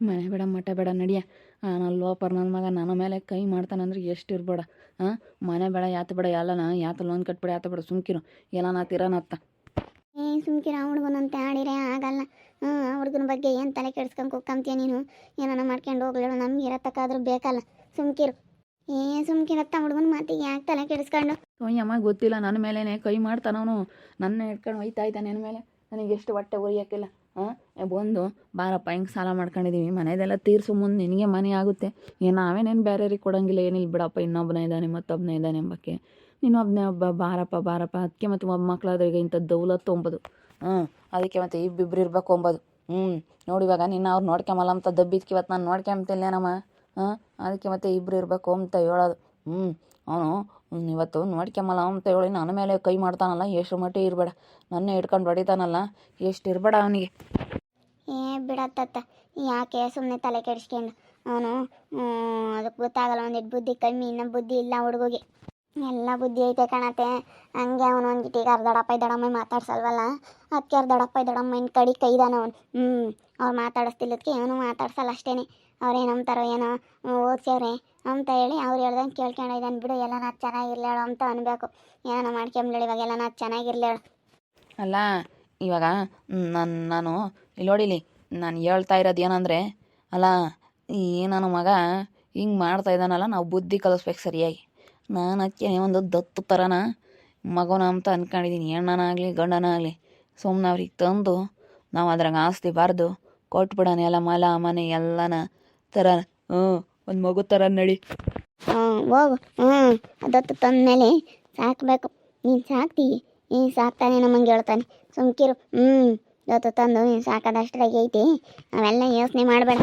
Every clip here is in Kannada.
ಮನೆ ಬೇಡ ಮಠ ಬೇಡ ನಡಿಯ. ನಾನು ಲೋಪರ್ ನನ್ನ ಮಗ ನನ್ನ ಮೇಲೆ ಕೈ ಮಾಡ್ತಾನಂದ್ರೆ ಎಷ್ಟು ಇರ್ಬೇಡ. ಹಾಂ ಮನೆ ಬೇಡ ಯಾತ ಬೇಡ ಎಲ್ಲನ ಯಾತ ಲೋನ್ ಕಟ್ಬೇಡ ಯಾತ ಬೇಡ ಸುಮ್ಕಿರು. ಎಲ್ಲ ನಾ ತಿರನತ್ತ ಏ ಸುಮ್ಕಿರ ಹುಡುಗನಂತೆ ಆಡಿರೆ ಆಗಲ್ಲ. ಹ್ಞೂ ಹುಡುಗನ ಬಗ್ಗೆ ಏನು ತಲೆ ಕೆಡ್ಸ್ಕೊಂಡು ಕುಕ್ಕಂತೀಯ ನೀನು? ಏನಾನ ಮಾಡ್ಕೊಂಡು ಹೋಗ್ಲೇಳು ನಮ್ಗೆ ಇರತ್ತಕ್ಕಾದ್ರೂ ಬೇಕಲ್ಲ. ಸುಮ್ಕಿರು. ಏ ಸುಮ್ಕಿರತ್ತ ಹುಡುಗನ ಮಾತಿಗೆ ಯಾಕೆ ತಲೆ ಕೆಡಿಸ್ಕೊಂಡು? ಅಮ್ಮ ಗೊತ್ತಿಲ್ಲ ನನ್ನ ಮೇಲೇನೆ ಕೈ ಮಾಡ್ತಾನವನು. ನನ್ನ ಹಿಡ್ಕೊಂಡು ಒಯ್ತಾ ಇದ್ದಾನೆ ನನ್ನ ಮೇಲೆ. ನನಗೆ ಎಷ್ಟು ಹೊಟ್ಟೆ ಉರಿಯೋಕ್ಕಿಲ್ಲ. ಬಂದು, ಬಾರಪ್ಪ, ಹಿಂಗೆ ಸಾಲ ಮಾಡ್ಕೊಂಡಿದ್ದೀವಿ ಮನೆಯದೆಲ್ಲ ತೀರ್ಸು ಮುಂದೆ ನಿನಗೆ ಮನೆ ಆಗುತ್ತೆ. ಏನು ನಾವೇನೇನು ಬೇರೆಯವ್ರಿಗೆ ಕೊಡೋಂಗಿಲ್ಲ, ಏನಿಲ್ಲ ಬಿಡಪ್ಪ ಇನ್ನೊಬ್ಬನೇ ಇದ್ದಾನೆ ಮತ್ತೊಬ್ಬನೇ ಇದ್ದಾನೆ ಎಂಬಕ್ಕೆ. ಇನ್ನೊಬ್ಬನೇ ಒಬ್ಬ, ಬಾರಪ್ಪ ಬಾರಪ್ಪ ಅದಕ್ಕೆ ಮತ್ತು ಒಬ್ಬ ಮಕ್ಕಳಾದ್ರಿಗೆ ಇಂಥ ದೌಲತ್ತು ಒಂಬದು ಹ್ಞೂ ಅದಕ್ಕೆ ಮತ್ತು ಇಬ್ಬಿಬ್ರು ಇರ್ಬೇಕು ಒಂಬದು. ಹ್ಞೂ ನೋಡಿ ಇವಾಗ ನಿನ್ನ ಅವ್ರು ನೋಡ್ಕೊಂಬಲ್ಲ ಅಂತ ದಬ್ಬಿದ್ಕೆ ಇವತ್ತು ನಾನು ನೋಡ್ಕೊಂತಿಲ್ಲೇನಮ್ಮ ಹಾಂ, ಅದಕ್ಕೆ ಮತ್ತೆ ಇಬ್ಬರು ಇರಬೇಕು ಅಂತ ಹೇಳೋದು. ಹ್ಞೂ ಅವನು ಇವತ್ತು ನೋಡ್ಕೊಂಬಲ್ಲ ಅಂತ ಹೇಳಿ ನನ್ನ ಮೇಲೆ ಕೈ ಮಾಡ್ತಾನಲ್ಲ, ಎಷ್ಟು ಮಟ್ಟಿಗೆ ಇರಬೇಡ. ನನ್ನ ಇಟ್ಕೊಂಡು ಬಡಿತಾನಲ್ಲ ಎಷ್ಟು ಇರಬೇಡ ಅವನಿಗೆ. ಏ ಬಿಡತ್ತ ಯಾಕೆ ಸುಮ್ಮನೆ ತಲೆ ಕೆಡಿಸ್ಕೊಂಡು? ಅವನು ಅದಕ್ಕೆ ಗೊತ್ತಾಗಲ್ಲ ಒಂದಿಟ್ಟು ಬುದ್ಧಿ ಕಮ್ಮಿ ಇನ್ನೂ ಬುದ್ಧಿ ಇಲ್ಲ ಹುಡುಗಿಗೆ. ಎಲ್ಲ ಬುದ್ಧಿ ಐತೆ ಕಾಣತ್ತೆ. ಹಂಗೆ ಅವನು ಒಂದು ಈಗ ಅರ್ಧಡಪ್ಪ ದಡಮ್ಮ ಮಾತಾಡ್ಸಲ್ವಲ್ಲ? ಅದಕ್ಕೆ ಅರ್ಧಡಪ್ಪ ದಡಮ್ಮ ಇನ್ನು ಕಡಿ ಕೈದಾನ ಅವನು. ಹ್ಞೂ ಅವ್ರು ಮಾತಾಡಿಸ್ತಿಲ್ಲದಕ್ಕೆ ಅವನು ಮಾತಾಡ್ಸಲ್ಲ ಅಷ್ಟೇನೆ. ಅವ್ರೇನು ಅಂತಾರೋ ಏನೋ ಓದ್ಸ್ಯವ್ರೆ. ಅಂತ ಹೇಳಿ ಅವ್ರು ಹೇಳ್ದಂಗೆ ಕೇಳ್ಕೊಂಡಿದ್ದಾನೆ ಬಿಡು ಎಲ್ಲ ನಾ ಚೆನ್ನಾಗಿರ್ಲೇಳು ಅಂತ ಅನ್ಬೇಕು. ಏನೋ ಮಾಡ್ಕೊಂಬ್ಲೇಳು ಇವಾಗ ಎಲ್ಲ ನಾ ಚೆನ್ನಾಗಿರ್ಲೇಳು. ಅಲ್ಲ, ಇವಾಗ ನಾನು ನಾನು, ಇಲ್ಲಿ ನೋಡಿಲಿ ನಾನು ಹೇಳ್ತಾ ಇರೋದು ಏನಂದರೆ, ಅಲ್ಲ, ಈ ನಾನು ಮಗ ಹಿಂಗೆ ಮಾಡ್ತಾ ಇದ್ದಾನಲ್ಲ ನಾವು ಬುದ್ಧಿ ಕಲಿಸ್ಬೇಕು ಸರಿಯಾಗಿ. ನಾನು ಅಕ್ಕಿ ಒಂದು ದತ್ತು ಥರನ ಮಗನ ಅಂತ ಅಂದ್ಕೊಂಡಿದ್ದೀನಿ ಹೆಣ್ಣನಾಗಲಿ, ಗಂಡನಾಗಲಿ. ಸುಮ್ಮನೆ ಅವ್ರಿಗೆ ತಂದು ನಾವು ಅದ್ರಾಗ ಆಸ್ತಿ ಬಾರ್ದು, ಕೊಟ್ಬಿಡೋಣ, ಎಲ್ಲ ಮಲ, ಮನೆ, ಎಲ್ಲನ ಥರ ಹ್ಞೂ ಒಂದು ಮಗು ಥರ ನಡಿ. ಹಾಂ ಹೋಗು. ಹ್ಞೂ ಅದತ್ತು ತಂದಮೇಲೆ ಸಾಕ್ಬೇಕು. ನೀನು ಸಾಕ್ತೀವಿ ನೀನು ಸಾಕ್ತಾನೆ ನಮ್ಮಂಗೆ ಹೇಳ್ತಾನೆ. ಸುಮ್ಕಿರು. ಹ್ಞೂ ದತ್ತು ತಂದು ನೀನ್ ಸಾಕೋದಷ್ಟ್ರಾಗ ಐತಿ ಅವೆಲ್ಲ ಯೋಚನೆ ಮಾಡಬೇಡ.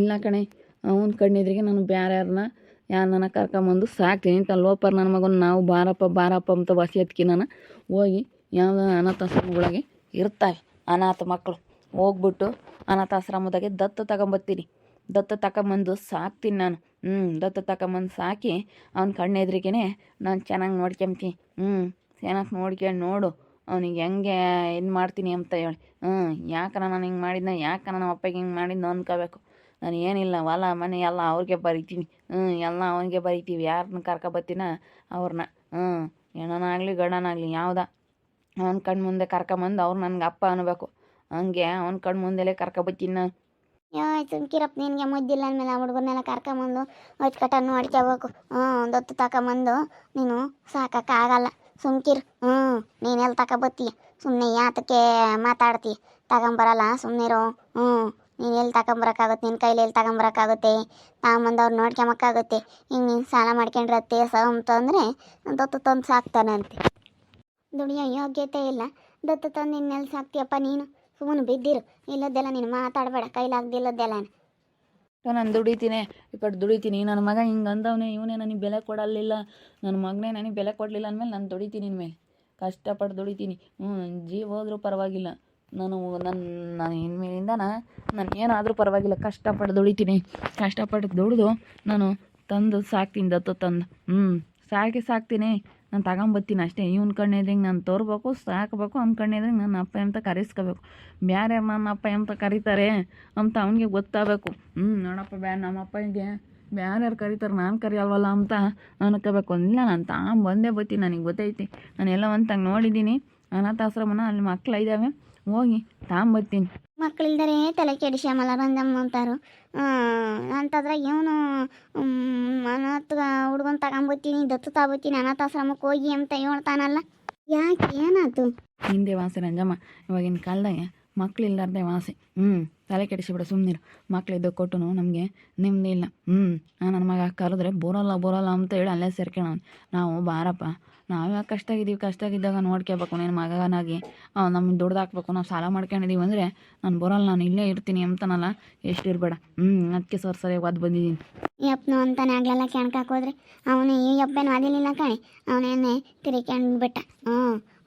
ಇಲ್ಲ ಕಣೆ ಅವನ ಕಣ್ಣಿದ್ರಿಗೆ ನಾನು ಬೇರೆ ಯಾರನ್ನ ಯಾರನ್ನ ಕರ್ಕೊಂಬಂದು ಸಾಕ್ತೀನಿ. ಅಂತ ಲೋಪರ್ ನನ್ನ ಮಗನ ನಾವು ಬಾರಪ್ಪ ಬಾರಪ್ಪ ಅಂತ ವಸಿ ಎತ್ಕಿ ನಾನು ಹೋಗಿ ಯಾವ ಅನಾಥಾಶ್ರಮಗಳಿಗೆ ಇರ್ತಾವೆ ಅನಾಥ ಮಕ್ಕಳು ಹೋಗ್ಬಿಟ್ಟು ಅನಾಥಾಶ್ರಮದಾಗೆ ದತ್ತು ತಗೊಂಬತ್ತೀನಿ. ದತ್ತು ತಗೊಂಬಂದು ಸಾಕ್ತೀನಿ ನಾನು. ಹ್ಞೂ ದತ್ತ ತಕೊಂಬಂದು ಸಾಕಿ ಅವ್ನ ಕಣ್ಣೆದ್ರಿಗೇ ನಾನು ಚೆನ್ನಾಗಿ ನೋಡ್ಕೊಂತೀನಿ ಹ್ಞೂ ಚೆನ್ನಾಗಿ ನೋಡ್ಕೊಂಡು ನೋಡು. ಅವ್ನಿಗೆ ಹೆಂಗೆ ಇದು ಮಾಡ್ತೀನಿ ಅಂತ ಹೇಳಿ. ಹ್ಞೂ ಯಾಕನ ನಾನು ಹಿಂಗೆ ಮಾಡಿದ್ನ? ಯಾಕನ ನಮ್ಮ ಅಪ್ಪಗೆ ಹಿಂಗೆ ಮಾಡಿದ್ನ ಅಂದ್ಕೋಬೇಕು ನಾನು ಏನಿಲ್ಲ, ಹೊಲ, ಮನೆ ಎಲ್ಲ ಅವ್ರಿಗೆ ಬರಿತೀನಿ. ಹ್ಞೂ ಎಲ್ಲ ಅವನಿಗೆ ಬರಿತೀವಿ. ಯಾರನ್ನ ಕರ್ಕೊಬತ್ತಿನ? ಅವ್ರನ್ನ ಹ್ಞೂ ಹೆಣ್ಣನಾಗಲಿ ಗಂಡನಾಗಲಿ, ಯಾವ್ದ? ಅವನ ಕಣ್ಣು ಮುಂದೆ ಕರ್ಕೊಂಬಂದು ಅವ್ರು ನನಗೆ ಅಪ್ಪ ಅನ್ನಬೇಕು ಹಂಗೆ ಅವನ ಕಣ್ಣು ಮುಂದೆಲೇ ಕರ್ಕೊಬತ್ತೀನಿ ನಾನು. ಸುಮ್ಕಿರಪ್ಪ ನಿನಗೆ ಮುದ್ದಿಲ್ಲ ಅಂದಮೇಲೆ ಆ ಹುಡುಗರ್ನೆಲ್ಲ ಕರ್ಕೊಂಬಂದು ಹೊಚ್ಕಟ್ಟ ನೋಡ್ಕೋಬೇಕು ಹ್ಞೂ, ದತ್ತು ತಗೊಂಬಂದು ನೀನು ಸಾಕಕ್ಕಾಗಲ್ಲ ಸುಮ್ಕಿರು. ಹ್ಞೂ ನೀನೆಲ್ಲಿ ತಗೊಬತ್ತೀಯ ಸುಮ್ಮನೆ ಯಾತಕ್ಕೆ ಮಾತಾಡ್ತಿ. ತಗೊಂಬರಲ್ಲ ಸುಮ್ಮನಿರು ಹ್ಞೂ, ನೀನು ಎಲ್ಲಿ ತಗೊಂಬರಕ್ಕಾಗುತ್ತೆ ನಿನ್ನ ಕೈಲಿ ಎಲ್ಲಿ ತಗೊಂಬರಕ್ಕಾಗುತ್ತೆ? ಅವ್ರು ನೋಡ್ಕೊಂಬಕ್ಕಾಗುತ್ತೆ. ಹಿಂಗೆ ನೀನು ಸಾಲ ಮಾಡ್ಕೊಂಡಿರತ್ತೆ ಅಂತಂದರೆ ದತ್ತು ತಂದು ಸಾಕ್ತಾನಂತೆ. ದುಡಿಯೋ ಯೋಗ್ಯತೆ ಇಲ್ಲ. ದತ್ತು ತಂದು ಇನ್ನೆಲ್ಲಿ ಸಾಕ್ತೀಯಪ್ಪ ನೀನು? ಸುಮ್ಮನೆ ಬಿದ್ದಿರು. ಇಲ್ಲದ್ದೆಲ್ಲ ನೀನು ಮಾತಾಡಬೇಡ ಕೈಲಾಗ್ದಿಲ್ಲದ್ದೆಲ್ಲ ನಾನು. ದುಡಿತೀನಿ. ಕಡೆ ದುಡಿತೀನಿ. ನನ್ನ ಮಗ ಹಿಂಗೆ ಅಂದವನೇ, ಇವನೇ ನನಗೆ ಬೆಲೆ ಕೊಡಲಿಲ್ಲ. ನನ್ನ ಮಗನೇ ನನಗೆ ಬೆಲೆ ಕೊಡಲಿಲ್ಲ ಅಂದಮೇಲೆ ನಾನು ದುಡಿತೀನಿ ಇನ್ಮೇಲೆ. ಕಷ್ಟಪಟ್ಟು ದುಡಿತೀನಿ. ಹ್ಞೂ ಜೀವ ಹೋದರೂ ಪರವಾಗಿಲ್ಲ. ನಾನು ನನ್ನ ನಾನು ಇನ್ಮೇಲಿಂದ ನಾನು ಏನಾದರೂ ಪರವಾಗಿಲ್ಲ. ಕಷ್ಟಪಟ್ಟು ದುಡಿತೀನಿ. ಕಷ್ಟಪಟ್ಟು ದುಡಿದು ನಾನು ತಂದು ಸಾಕ್ತೀನಿ, ದತ್ತು ತಂದು. ಹ್ಞೂ ಸಾಕಿ ಸಾಕ್ತೀನಿ. ನಾನು ತಗೊಂಬತ್ತೀನಿ ಅಷ್ಟೇ. ಇವ್ನ ಕಣ್ಣೆದ್ರಿಗೆ ನಾನು ತೋರ್ಬೇಕು, ಸಾಕಬೇಕು, ಅವ್ನ ಕಣ್ಣೆದ್ರಿಗೆ ನನ್ನ ಅಪ್ಪ ಅಂತ ಕರೆಸ್ಕೋಬೇಕು. ಬ್ಯಾರೆ ನನ್ನ ಅಪ್ಪ ಅಂತ ಕರೀತಾರೆ ಅಂತ ಅವನಿಗೆ ಗೊತ್ತಾಗಬೇಕು. ಹ್ಞೂ ನೋಡಪ್ಪ, ಬ್ಯಾ, ನಮ್ಮ ಅಪ್ಪನಿಗೆ ಬ್ಯಾರ್ಯಾರು ಕರೀತಾರೆ, ನಾನು ಕರೆಯಲ್ವಲ್ಲ ಅಂತ ಅನ್ಕೋಬೇಕು. ಇಲ್ಲ, ನಾನು ತಾಂಬಂದೇ ಬತ್ತಿ ನನಗೆ ಗೊತ್ತೈತಿ. ನಾನು ಎಲ್ಲ ಒಂದು ತಂಗೆ ನೋಡಿದ್ದೀನಿ. ಅನಾಥಾಶ್ರಮನ ಅಲ್ಲಿ ಮಕ್ಳು ಇದ್ದಾವೆ ಹೋಗಿ ತಾಂಬತ್ತೀನಿ. ಮಕ್ಕಳಿಲ್ದರೆ ತಲೆ ಕೆಡಿಸ್ಯಾಮಲ್ಲ ರಂಜಮ್ಮ ಅಂತಾರು. ಅಂತಂದ್ರೆ ಇವನು ಅನಾಥ ಹುಡ್ಗನ್ ತಗೊಂಬತ್ತೀನಿ, ದತ್ತು ತಗೋತೀನಿ ಅನಾಥಾಶ್ರಮಕ್ಕೆ ಹೋಗಿ ಅಂತ ಹೇಳ್ತಾನಲ್ಲ. ಯಾಕೆ ಏನಾಯ್ತು ಹಿಂದೆ ವಾಸಿ ರಂಜಮ್ಮ ಇವಾಗಿನ ಕಾಲದಾಗೆ ಮಕ್ಳು ಇಲ್ಲಾರ್ದೆ ವಾಸಿ. ಹ್ಞೂ ತಲೆ ಕೆಡಿಸಿಬಿಡ ಸುಮ್ಮನಿರು ಮಕ್ಳಿದ್ದು ಕೊಟ್ಟು ನಮಗೆ ನೆಮ್ಮದಿ ಇಲ್ಲ. ಹ್ಞೂ ನನ್ನ ಮಗ ಕರೆದ್ರೆ ಬರೋಲ್ಲ ಬರೋಲ್ಲ ಅಂತ ಹೇಳಿ ಅಲ್ಲೇ ಸೇರ್ಕೊಳ್ಳೋನು ನಾವು ಬಾರಪ್ಪ. ನಾವು ಕಷ್ಟ ನಾವೇ ಕಷ್ಟ ಆಗಿದ್ದಾಗ ನೋಡ್ಕೋಬೇಕು ನಿನ್ನ ಮಗನಾಗಿ. ನಮ್ಗೆ ದುಡ್ದು ಹಾಕ್ಬೇಕು ನಾವು ಸಾಲ ಮಾಡ್ಕೊಂಡಿದ್ದೀವಿ ಅಂದರೆ ನಾನು ಬರೋಲ್ಲ ನಾನು ಇಲ್ಲೇ ಇರ್ತೀನಿ ಅಂತನಲ್ಲ. ಎಷ್ಟು ಇರಬೇಡ. ಹ್ಞೂ ಅದಕ್ಕೆ ಸರ್ ಸರಿಯಾಗಿ ಒದ್ದು ಬಂದಿದ್ದೀನಿ. ಯಪ್ಪನು ಅಂತಾನೆ ಆಗ್ಲೆಲ್ಲ ಕೆಣ್ಕಾಕೋದ್ರೆ ಅವನೇ ಈ ಯಪ್ಪೇನು ಅದಿಲಿಲ್ಲ ಕಣೆ. ಅವನೇನೆ ತಿರ್ಕೊಂಡು ಬಿಟ್ಟ ಹ್ಞೂ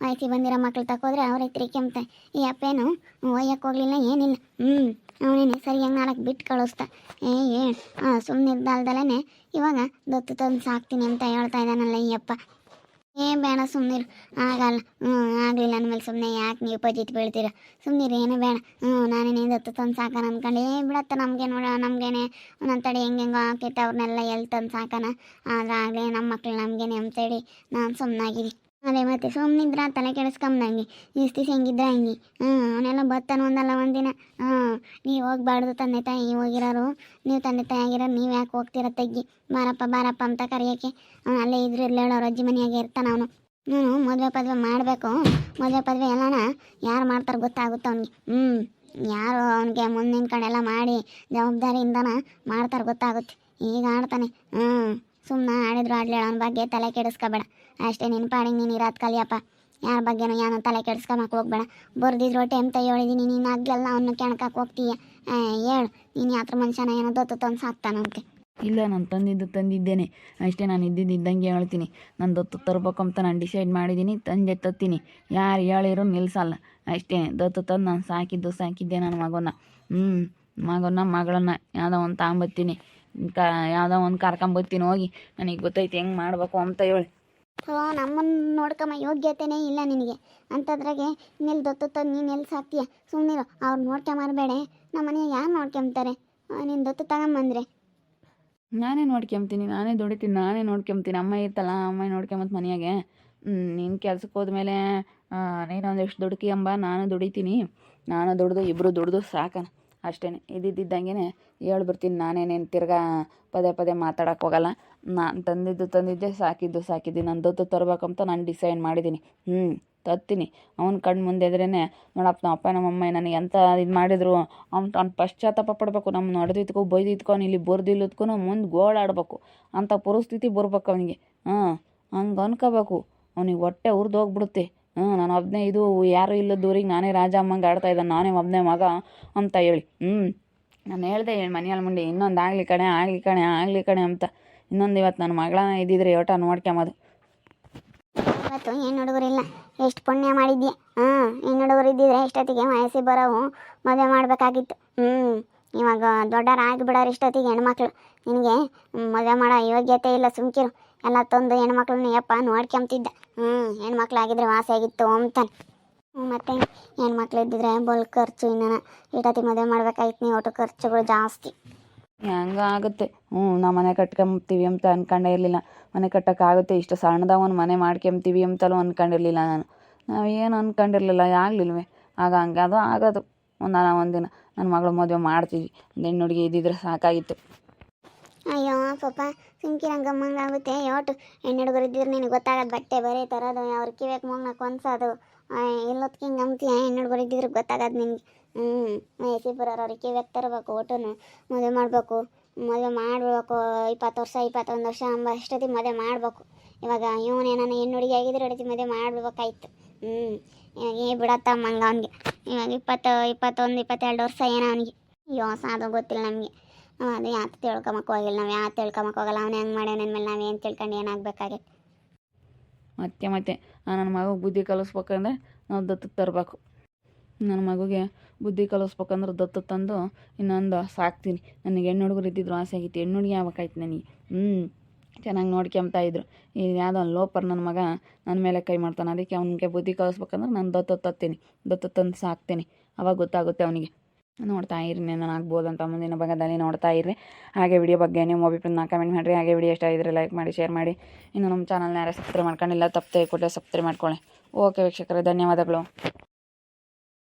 ವಯಸ್ಸಿ ಬಂದಿರೋ ಮಕ್ಳು ತಕೋದ್ರೆ ಅವರೇ ತಿರ್ಕೊಂತ ಈ ಅಪ್ಪೇನು ಒಯ್ಯಕ್ಕೆ ಹೋಗ್ಲಿಲ್ಲ, ಏನಿಲ್ಲ. ಹ್ಞೂ ಅವನೇನೆ ಸರಿಯಾಗಿ ನಾಲ್ಕು ಬಿಟ್ಟು ಕಳಿಸ್ತ ಏ ಏ ಸುಮ್ಮನೆ ಇದ್ದಾಲ್ದಲ್ಲೇ ಇವಾಗ ದತ್ತು ತಂದು ಸಾಕ್ತೀನಿ ಅಂತ ಹೇಳ್ತಾ ಇದ್ದಾನಲ್ಲ ಈ ಅಪ್ಪ. ಏ, ಬೇಡ ಸುಮ್ಮನಿರು ಆಗಲ್ಲ. ಹ್ಞೂ ಆಗಲಿಲ್ಲ ಅಂದಮೇಲೆ ಸುಮ್ಮನೆ ಯಾಕೆ ನೀವು ಪಜಿತ್ ಬೀಳ್ತೀರ? ಸುಮ್ಮನಿರು ಏನೋ ಬೇಡ. ಹ್ಞೂ ನಾನೇನು ದತ್ತು ತಂದು ಸಾಕನ ಅಂದ್ಕೊಂಡು ಏ, ಬಿಡತ್ತ ನಮಗೆ ನೋಡ ನಮಗೇನೆ. ಒಂದೊಂದು ತಡೆ ಹೆಂಗೆ ಹೆಂಗೋ ಅವ್ರನ್ನೆಲ್ಲ ಎಲ್ಲಿ ತಂದು ಸಾಕನ. ಆದ್ರೆ ಆಗಲೇ ನಮ್ಮ ಮಕ್ಳು ನಮಗೇನೆ ಅಂತೇಳಿ ನಾನು ಸುಮ್ಮನಾಗಿರಿ ಅದೇ ಮತ್ತೆ ಸುಮ್ಮನಿದ್ರ ತಲೆ ಕೆಡಿಸ್ಕೊಂಬಂಗೆ ದಿವಸ ಹೆಂಗಿದ್ರೆ ಹಂಗೆ. ಹ್ಞೂ ಅವನೆಲ್ಲ ಬತ್ತಾನ ಒಂದಲ್ಲ ಒಂದಿನ. ಹ್ಞೂ ನೀವು ಹೋಗ್ಬಾರ್ದು ತಂದೆ ತಾಯಿ ಹೋಗಿರೋರು. ನೀವು ತಂದೆ ತಾಯಿ ಆಗಿರೋ ನೀವು ಯಾಕೆ ಹೋಗ್ತೀರ ತೆಗ್ಗಿ? ಬಾರಪ್ಪ ಬಾರಪ್ಪ ಅಂತ ಕರೆಯೋಕ್ಕೆ. ಅವ್ನು ಅಲ್ಲೇ ಇದ್ರು ಇರ್ಲಿ ಹೇಳೋರು ಅಜ್ಜಿ ಮನೆಯಾಗೆ ಇರ್ತಾನೆ ಅವನು. ನಾನು ಮದುವೆ ಪದವೆ ಮಾಡಬೇಕು. ಮದುವೆ ಪದವೆ ಎಲ್ಲನ ಯಾರು ಮಾಡ್ತಾರೆ ಗೊತ್ತಾಗುತ್ತೆ ಅವ್ನಿಗೆ. ಹ್ಞೂ ಯಾರು ಅವನಿಗೆ ಮುಂದಿನ ಕಡೆ ಎಲ್ಲ ಮಾಡಿ ಜವಾಬ್ದಾರಿಯಿಂದನ ಮಾಡ್ತಾರೆ ಗೊತ್ತಾಗುತ್ತೆ. ಈಗ ಆಡ್ತಾನೆ. ಹ್ಞೂ ಸುಮ್ಮನೆ ಆಡಿದ್ರು ಆಡ್ಲಿ, ಅವನ ಬಗ್ಗೆ ತಲೆ ಕೆಡಿಸ್ಕೋಬೇಡ. ಅಷ್ಟೇ ನಿನ್ನ ಪಾಡಿಗೆ ನೀನು ಇರೋದು ಕಲಿಯಪ್ಪ. ಯಾರ ಬಗ್ಗೆನೂ ಏನೋ ತಲೆ ಕೆಡಿಸ್ಕೊಂಬಕ್ಕೆ ಹೋಗ್ಬೇಡ. ಬರ್ದಿದ್ರು ಟೈಮ್ ಅಂತ ಹೇಳಿದೀನಿ ನೀನು ಆಗ್ಲೆಲ್ಲ ಅವನ್ನ ಕೆಣಕಕ್ಕೆ ಹೋಗ್ತೀಯ? ಹೇಳು, ನೀನು ಯಾತ್ರ ಮನುಷ್ಯನ ಏನೋ ದೊತ್ತು ತಂದು ಸಾಕ್ತಾನಂತೆ ಇಲ್ಲ, ನಾನು ತಂದಿದ್ದು ತಂದಿದ್ದೇನೆ. ಅಷ್ಟೇ, ನಾನು ಇದ್ದಿದ್ದು ಇದ್ದಂಗೆ ಹೇಳ್ತೀನಿ. ನಾನು ದತ್ತು ತರ್ಬೇಕಂತ ನಾನು ಡಿಸೈಡ್ ಮಾಡಿದ್ದೀನಿ ತಂದೆ ತತ್ತೀನಿ. ಯಾರು ಹೇಳಿರೋ ನಿಲ್ಸಲ್ಲ. ಅಷ್ಟೇ, ದತ್ತು ತಂದು ನಾನು ಸಾಕಿದ್ದು ಸಾಕಿದ್ದೆ ನನ್ನ ಮಗನ ಹ್ಞೂ ಮಗನ ಮಗಳನ್ನ, ಯಾವುದೋ ಒಂದು ತಗೊಂಬತ್ತೀನಿ ಕ ಯಾವುದೋ ಒಂದು ಕರ್ಕೊಂಬತ್ತೀನಿ ಹೋಗಿ. ನನಗೆ ಗೊತ್ತೈತಿ ಹೆಂಗೆ ಮಾಡಬೇಕು ಅಂತ ಹೇಳಿ. ಓ ನಮ್ಮನ್ನು ನೋಡ್ಕೊಂಬ ಯೋಗ್ಯತೆನೇ ಇಲ್ಲ ನಿನಗೆ. ಅಂಥದ್ರಾಗೆ ಇನ್ನೆಲ್ಲಿ ದತ್ತು ತಂದು ನೀನು ಎಲ್ಲಿ ಸಾಕ್ತೀಯ ಸುಮ್ಮನಿರು ಅವ್ರು ನೋಡ್ಕೊಂಬರ್ಬೇಡ ನಮ್ಮ ಮನೆಯಾಗ ಯಾರು ನೋಡ್ಕೊಂತಾರೆ ನೀನು ದತ್ತು ತಗೊಂಬಂದ್ರೆ ನಾನೇ ನೋಡ್ಕೊಂತೀನಿ ನಾನೇ ದುಡಿತೀನಿ ನಾನೇ ನೋಡ್ಕೊಂತೀನಿ ಅಮ್ಮ ಇರ್ತಲ್ಲ ಅಮ್ಮ ನೋಡ್ಕೊಂಬತ್ ಮನೆಯಾಗೆ. ನೀನು ಕೆಲ್ಸಕ್ಕೆ ಹೋದ್ಮೇಲೆ ನೀನು ಒಂದಿಷ್ಟು ದುಡ್ಕಿ ಅಂಬ ನಾನು ದುಡಿತೀನಿ. ನಾನು ದುಡ್ದು ಇಬ್ಬರು ದುಡ್ದು ಸಾಕನ. ಅಷ್ಟೇ ಇದ್ದಿದ್ದಂಗೆ ಹೇಳ್ಬಿಡ್ತೀನಿ ನಾನೇನೇನು ತಿರ್ಗಾ ಪದೇ ಪದೇ ಮಾತಾಡೋಕೆ ಹೋಗಲ್ಲ. ನಾನು ತಂದಿದ್ದು ತಂದಿದ್ದೆ, ಸಾಕಿದ್ದು ಸಾಕಿದ್ದೀನಿ ನಾನು ದೊತ್ತು ತರ್ಬೇಕಂತ ನಾನು ಡಿಸೈಡ್ ಮಾಡಿದ್ದೀನಿ ಹ್ಞೂ ತತ್ತೀನಿ. ಅವ್ನ ಕಣ್ಣು ಮುಂದೆ ಇದ್ರೇ ನೋಡಪ್ಪ ನಮ್ಮ ಅಪ್ಪ ನಮ್ಮಮ್ಮ ನನಗೆ ಎಂತ ಇದು ಮಾಡಿದ್ರು, ಅವ್ನು ಅವ್ನು ಪಶ್ಚಾತ್ತಾಪ ಪಡಬೇಕು ನಮ್ಮ ನಡೆದಿದ್ಕೋ ಬೈದಿದ್ಕೋ ಇಲ್ಲಿ ಬರ್ದಿಲ್ಲದ್ಕೂ ಮುಂದೆ ಗೋಳಾಡ್ಬೇಕು. ಅಂಥ ಪರಿಸ್ಥಿತಿ ಬರ್ಬೇಕು ಅವನಿಗೆ. ಹಾಂ, ಹಂಗೆ ಅನ್ಕೋಬೇಕು. ಅವ್ನಿಗೆ ಹೊಟ್ಟೆ ಉರ್ದು ಹೋಗ್ಬಿಡುತ್ತೆ. ಹ್ಞೂ, ನಾನು ಒಬ್ಬನೇ ಇದು, ಯಾರು ಇಲ್ಲದ ಊರಿಗೆ ನಾನೇ ರಾಜ ಅಮ್ಮಂಗೆ ಆಡ್ತಾ ಇದ್ದಾನೆ ನಾನೇ ಒಬ್ಬನೇ ಮಗ ಅಂತ ಹೇಳಿ. ಹ್ಞೂ, ನಾನು ಹೇಳ್ದೆ ಮನೆಯಲ್ಲಿ ಮುಂದೆ ಇನ್ನೊಂದು ಆಗಲಿ ಕಣೆ ಆಗಲಿ ಕಣೆ ಆಗಲಿ ಕಣೆ ಅಂತ. ಇನ್ನೊಂದು ಇವತ್ತು ನನ್ನ ಮಗಳನ್ನ ಇದ್ದಿದ್ರೆ ಯೋಟ ನೋಡ್ಕೊಂಬೋದು ಇವತ್ತು ಏನು ಹುಡುಗರಿಲ್ಲ ಎಷ್ಟು ಪುಣ್ಯ ಮಾಡಿದ್ಯಾ? ಹಾಂ ಹೆಣ್ಣು ಹುಡುಗರು ಇದ್ದಿದ್ರೆ ಎಷ್ಟೊತ್ತಿಗೆ ವಯಸ್ಸಿಗೆ ಬರೋವು ಮದುವೆ ಮಾಡಬೇಕಾಗಿತ್ತು. ಹ್ಞೂ. ಇವಾಗ ದೊಡ್ಡವರಾಗಿಬಿಡೋರು ಇಷ್ಟೊತ್ತಿಗೆ ಹೆಣ್ಮಕ್ಳು. ನಿನಗೆ ಮದುವೆ ಮಾಡೋ ಯೋಗ್ಯತೆ ಇಲ್ಲ ಸುಮ್ಕಿರು. ಎಲ್ಲ ತಂದು ಹೆಣ್ಮಕ್ಳನ್ನ ಯಪ್ಪ ನೋಡ್ಕೊಂತಿದ್ದ ಹ್ಞೂ ಹೆಣ್ಮಕ್ಳು ಆಗಿದ್ರೆ ವಾಸಿಯಾಗಿತ್ತು ಅಂತಾನೆ ಮತ್ತೆ ಹೆಣ್ಮಕ್ಳು ಇದ್ದಿದ್ರೆ ಬಲ್ ಖರ್ಚು ಇನ್ನೂ ಇಷ್ಟೊತ್ತಿಗೆ ಮದುವೆ ಮಾಡ್ಬೇಕಾಯ್ತು ನೀವು ಒಟ್ಟು ಖರ್ಚುಗಳು ಜಾಸ್ತಿ. ಹೆಂಗ ಆಗುತ್ತೆ? ಹ್ಞೂ, ನಾವು ಮನೆ ಕಟ್ಕೊಂಬತ್ತೀವಿ ಅಂತ ಅನ್ಕೊಂಡೇ ಇರಲಿಲ್ಲ. ಮನೆ ಕಟ್ಟೋಕ್ಕಾಗುತ್ತೆ ಇಷ್ಟು ಸಣ್ಣದಾಗ ಒಂದು ಮನೆ ಮಾಡ್ಕೊಂತೀವಿ ಅಂತಲೂ ಅನ್ಕೊಂಡಿರಲಿಲ್ಲ ನಾನು. ನಾವು ಏನು ಅನ್ಕೊಂಡಿರಲಿಲ್ಲ, ಆಗಲಿಲ್ವೇ? ಆಗ ಹಂಗೆ, ಅದು ಆಗೋದು. ಒಂದು ಒಂದಿನ ನನ್ನ ಮಗಳು ಮದುವೆ ಮಾಡ್ತೀವಿ. ಹೆಣ್ಣು ಹುಡುಗಿ ಇದ್ದಿದ್ರೆ ಸಾಕಾಗಿತ್ತು. ಅಯ್ಯೋ, ಪಾಪ ಸಿಂಕಿರಂಗಮ್ಮಂಗೆ ಆಗುತ್ತೆ. ಯಾವಟು ಹೆಣ್ಣು ಹುಡುಗರು ಇದ್ದಿದ್ರೆ ನಿನಗೆ ಗೊತ್ತಾಗದು ಬಟ್ಟೆ ಬರೀ ತರೋದು ಅವ್ರ ಕಿವೇಕ್ ಮೂಗ್ನ ಕೊನ್ಸೋದು ಎಲ್ಲೊತ್ತಿಗೆ ಹಿಂಗೆ ಅಂತೀಯ ಹೆಣ್ಣು ಹುಡುಗರು ಇದ್ದಿದ್ರೆ ಗೊತ್ತಾಗದು ನಿನ್ಗೆ. ಹ್ಞೂ ಎಸಿ ಬರೋರು ಅವ್ರಿಗೆ ಕಿವೇಕ್ ತರಬೇಕು ಒಟ್ಟುನು ಮದುವೆ ಮಾಡಬೇಕು. ಮದುವೆ ಮಾಡಬೇಕು, ಇಪ್ಪತ್ತು ವರ್ಷ, ಇಪ್ಪತ್ತೊಂದು ವರ್ಷ ಅಂಬ ಅಷ್ಟೊತ್ತಿಗೆ ಮದುವೆ ಮಾಡಬೇಕು. ಇವಾಗ ಇವನೇನೋ ಹೆಣ್ಣು ಹುಡುಗಿ ಆಗಿದ್ರೆ ಹೊಡಿತಿ ಮದುವೆ ಮಾಡಬೇಕಾಯ್ತು. ಹ್ಞೂ ಏ ಬಿಡತ್ತಮ್ಮಂಗೆ ಅವ್ನಿಗೆ. ಇವಾಗ ಇಪ್ಪತ್ತು, ಇಪ್ಪತ್ತೊಂದು, ಇಪ್ಪತ್ತೆರಡು ವರ್ಷ ಏನೋ ಅವನಿಗೆ. ಅಯ್ಯೋ, ಸಾಧು ಗೊತ್ತಿಲ್ಲ ನಮಗೆ. ನಾವು ಅದು ಯಾತು ತಿಳ್ಕೊಂಬಕ್ಕೆ ಹೋಗಿಲ್ಲ, ನಾವು ಯಾತು ತಿಳ್ಕೊಂಬಕ್ಕೆ ಹೋಗಲ್ಲ, ಅವ್ನು ಹೆಂಗೆ ಮಾಡ್ಯಾನ ಅಂದಮೇಲೆ ನಾವು ಏನು ತಿಳ್ಕೊಂಡು ಏನಾಗಬೇಕಾಗೈತೆ ಮತ್ತೆ ಮತ್ತೆ ನನ್ನ ಮಗುಗೆ ಬುದ್ಧಿ ಕಲಿಸ್ಬೇಕಂದ್ರೆ ನಾವು ದತ್ತು ತರಬೇಕು. ನನ್ನ ಮಗುಗೆ ಬುದ್ಧಿ ಕಲಿಸ್ಬೇಕಂದ್ರೆ ದತ್ತು ತಂದು ಇನ್ನೊಂದು ಸಾಕ್ತೀನಿ. ನನಗೆ ಹೆಣ್ಣು ಹುಡುಗರು ಇದ್ದಿದ್ರು ಆಸೆ ಆಗಿತ್ತು. ಹೆಣ್ಣು ಹುಡುಗಿ ಆಗ್ಬೇಕಾಯ್ತು ನನಗೆ. ಹ್ಞೂ ಚೆನ್ನಾಗಿ ನೋಡ್ಕೊಂತ ಇದ್ರು. ಈಗ ಯಾವುದೋ ಒಂದು ಲೋಪರ್ ನನ್ನ ಮಗ ನನ್ನ ಮೇಲೆ ಕೈ ಮಾಡ್ತಾನೆ. ಅದಕ್ಕೆ ಅವನಿಗೆ ಬುದ್ಧಿ ಕಲಿಸ್ಬೇಕಂದ್ರೆ ನಾನು ದತ್ತು ತತ್ತೀನಿ ದತ್ತು ತಂದು ಸಾಕ್ತೀನಿ. ಅವಾಗ ಗೊತ್ತಾಗುತ್ತೆ ಅವನಿಗೆ. ನೋಡ್ತಾ ಇರಿ ನಾನು ಆಗ್ಬೋದು ಅಂತ ಮುಂದಿನ ಭಾಗದಲ್ಲಿ ನೋಡ್ತಾ ಇರ್ರಿ. ಹಾಗೆ ವಿಡಿಯೋ ಬಗ್ಗೆ ನೀವು ನಾ ಕಮೆಂಟ್ ಮಾಡಿರಿ. ಹಾಗೆ ವಿಡಿಯೋ ಇಷ್ಟ ಆಗಿದ್ರೆ ಲೈಕ್ ಮಾಡಿ ಶೇರ್ ಮಾಡಿ. ಇನ್ನು ನಮ್ಮ ಚಾನಲ್ನ ಯಾರು ಸಬ್ಸ್ಕ್ರೈಬ್ ಮಾಡ್ಕೊಂಡಿಲ್ಲ, ತಪ್ಪದೆ ಕೊಟ್ಟರೆ ಸಬ್ಸ್ಕ್ರೈಬ್ ಮಾಡ್ಕೊಳ್ಳಿ. ಓಕೆ ವೀಕ್ಷಕರೇ, ಧನ್ಯವಾದಗಳು.